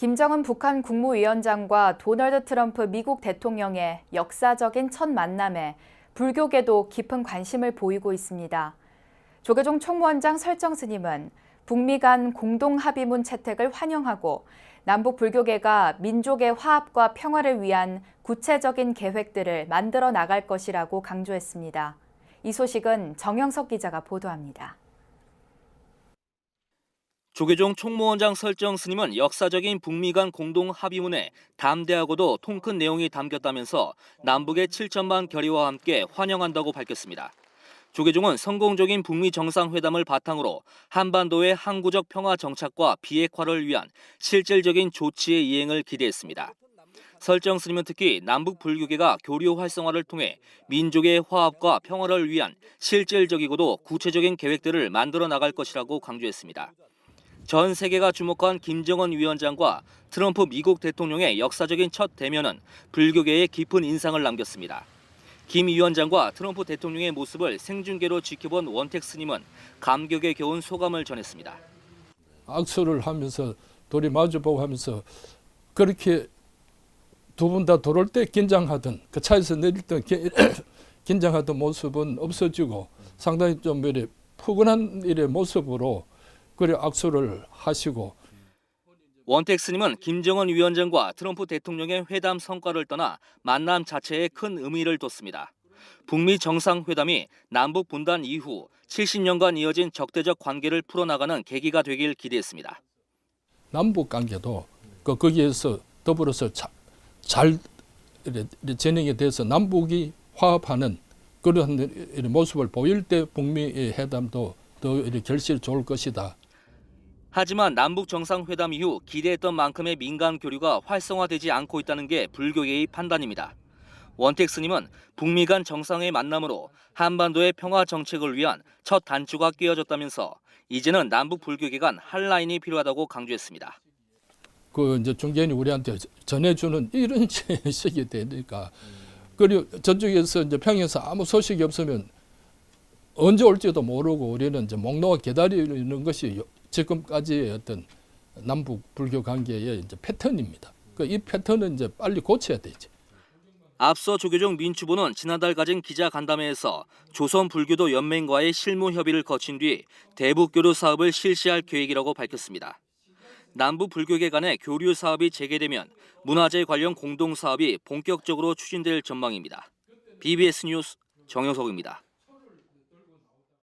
김정은 북한 국무위원장과 도널드 트럼프 미국 대통령의 역사적인 첫 만남에 불교계도 깊은 관심을 보이고 있습니다. 조계종 총무원장 설정 스님은 북미 간 공동 합의문 채택을 환영하고 남북 불교계가 민족의 화합과 평화를 위한 구체적인 계획들을 만들어 나갈 것이라고 강조했습니다. 이 소식은 정영석 기자가 보도합니다. 조계종 총무원장 설정 스님은 역사적인 북미 간 공동 합의문에 담대하고도 통큰 내용이 담겼다면서 남북의 7천만 결의와 함께 환영한다고 밝혔습니다. 조계종은 성공적인 북미 정상회담을 바탕으로 한반도의 항구적 평화 정착과 비핵화를 위한 실질적인 조치의 이행을 기대했습니다. 설정 스님은 특히 남북 불교계가 교류 활성화를 통해 민족의 화합과 평화를 위한 실질적이고도 구체적인 계획들을 만들어 나갈 것이라고 강조했습니다. 전 세계가 주목한 김정은 위원장과 트럼프 미국 대통령의 역사적인 첫 대면은 불교계에 깊은 인상을 남겼습니다. 김 위원장과 트럼프 대통령의 모습을 생중계로 지켜본 원택 스님은 감격에 겨운 소감을 전했습니다. 악수를 하면서 둘이 마주보고 하면서 그렇게 두 분 다 돌을 때 긴장하던 그 차에서 내릴 때 기- 긴장하던 모습은 없어지고 상당히 좀 이래 푸근한 일의 모습으로 그래 악수를 하시고 원택 스님은 김정은 위원장과 트럼프 대통령의 회담 성과를 떠나 만남 자체에 큰 의미를 뒀습니다. 북미 정상회담이 남북 분단 이후 70년간 이어진 적대적 관계를 풀어나가는 계기가 되길 기대했습니다. 남북 관계도 그 거기에서 더불어서 자, 잘 진행이 돼서 남북이 화합하는 그런 모습을 보일 때 북미 회담도 더 결실이 좋을 것이다. 하지만 남북 정상회담 이후 기대했던 만큼의 민간 교류가 활성화되지 않고 있다는 게 불교계의 판단입니다. 원택 스님은 북미 간 정상의 만남으로 한반도의 평화 정책을 위한 첫 단추가 끼워졌다면서 이제는 남북 불교계 간할 라인이 필요하다고 강조했습니다. 그 이제 중개인이 우리한테 전해주는 이런 식이 되니까 그리고 저쪽에서 이제 평에서 아무 소식이 없으면 언제 올지도 모르고 우리는 이제 목 놓아 기다리는 것이 요- 지금까지의 어떤 남북 불교 관계의 이제 패턴입니다. 그이 패턴은 이제 빨리 고쳐야 되지. 앞서 조계종 민주부는 지난달 가진 기자 간담회에서 조선 불교도 연맹과의 실무 협의를 거친 뒤 대북 교류 사업을 실시할 계획이라고 밝혔습니다. 남북 불교계 간의 교류 사업이 재개되면 문화재 관련 공동 사업이 본격적으로 추진될 전망입니다. BBS 뉴스 정영석입니다.